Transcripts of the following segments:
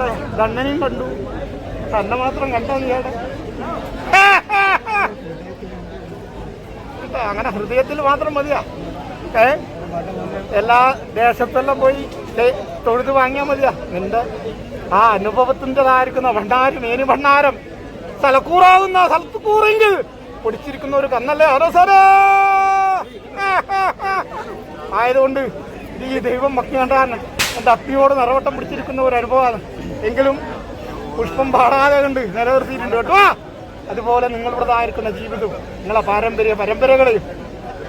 കണ്ടോ? കണ്ണനെയും കണ്ടു. തന്നെ മാത്രം കണ്ടോ കേട്ടെ അങ്ങനെ ഹൃദയത്തിൽ മാത്രം മതിയാ. ഏ? എല്ലാ ദേശത്തെല്ലാം പോയി തൊഴുത് വാങ്ങിയാൽ മതിയാ. നിന്റെ ആ അനുഭവത്തിന്റെതായിരിക്കുന്ന ഭണ്ഡാരം ഏനി ഭണ്ഡാരം. സ്ഥലക്കൂറാവുന്ന സ്ഥലത്ത് കൂറെങ്കിൽ പൊടിച്ചിരിക്കുന്ന ഒരു കന്നല്ലേ അതോ സാറേ? ആയതുകൊണ്ട് ഈ ദൈവം മക്കിയാണ്ടാണ്. എന്റെ അപ്പിയോട് നിറവട്ടം പിടിച്ചിരിക്കുന്ന ഒരു അനുഭവമാണ്. എങ്കിലും പുഷ്പം പാടാതെ കണ്ട് നിലനിർത്തിയിട്ടുണ്ട് കേട്ടോ. അതുപോലെ നിങ്ങളുടേതായിരിക്കുന്ന ജീവിതവും നിങ്ങളെ പാരമ്പര്യ പരമ്പരകളെയും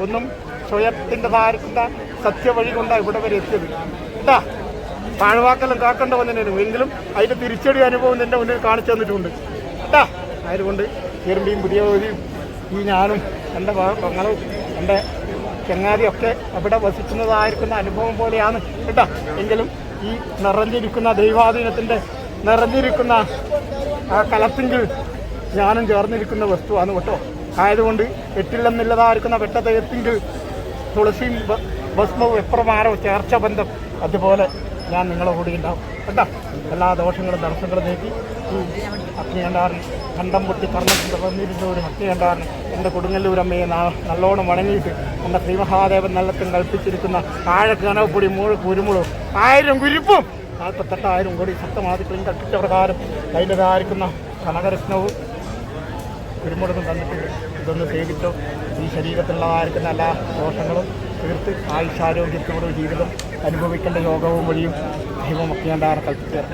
ഒന്നും സ്വയത്തിന്റെതായിരിക്കുന്ന സത്യവഴി കൊണ്ടാണ് ഇവിടെ വരെ എത്തിയത്. കേട്ടാ പാഴ്വാക്കെല്ലാം കാക്കേണ്ട വന്നതിനും എങ്കിലും അതിന്റെ തിരിച്ചടി അനുഭവം നിന്റെ മുന്നിൽ കാണിച്ചു തന്നിട്ടുണ്ട്. കേട്ടാ ആയതുകൊണ്ട് ചെറുമ്പിയും പുതിയ ഈ ഞാനും എന്റെ മകളും എന്റെ ചങ്ങാതിയൊക്കെ അവിടെ വസിക്കുന്നതായിരിക്കുന്ന അനുഭവം പോലെയാണ്. കേട്ടാ എങ്കിലും ഈ നിറഞ്ഞിരിക്കുന്ന ദൈവാധീനത്തിന്റെ നിറഞ്ഞിരിക്കുന്ന ആ കലത്തിങ്കിൽ ഞാനും ചേർന്നിരിക്കുന്ന വസ്തുവാണ് കേട്ടോ. ആയതുകൊണ്ട് എട്ടില്ലെന്നുള്ളതായിരിക്കുന്ന വെട്ടതയത്തിങ്കിൽ തുളസിയും ഭസ്മവും എപ്രമാരോ ചേർച്ച ബന്ധം അതുപോലെ ഞാൻ നിങ്ങളെ കൂടി ഉണ്ടാവും. കേട്ടോ? എല്ലാ ദോഷങ്ങളും തടസ്സങ്ങളും നീക്കി. അഗ്നികണ്ഠാറിന് കണ്ടം പൊട്ടി കർണത്തിൽ തുറന്നിരുന്ന ഒരു അഗ്നികണ്ഠാറിന് എന്റെ കൊടുങ്ങല്ലൂരമ്മയെ നല്ലോണം വണങ്ങിയിട്ട് എന്റെ ശ്രീമഹാദേവൻ നല്ലത്തും കൽപ്പിച്ചിരിക്കുന്ന താഴെ കനവപ്പൊടി മൂഴ് കുരുമുളും ആയിരം കുരിപ്പും! നാൽപ്പത്തെട്ടായിരം കോടി സപ്തമാതിക്കളും കൽപ്പിച്ച പ്രകാരം അതിന്റെതായിരിക്കുന്ന കനകരത്നവും കുരുമുളകും തന്നിട്ടുണ്ട്. ഇതൊന്ന് സേവിച്ചോ. ഈ ശരീരത്തിലുള്ളതായിരിക്കുന്ന എല്ലാ ദോഷങ്ങളും തീർത്ത് ആയുഷാരോഗ്യത്തോടും ജീവിതം അനുഭവിക്കേണ്ട യോഗവും വഴിയും Himo makiyan dahar kalpiter.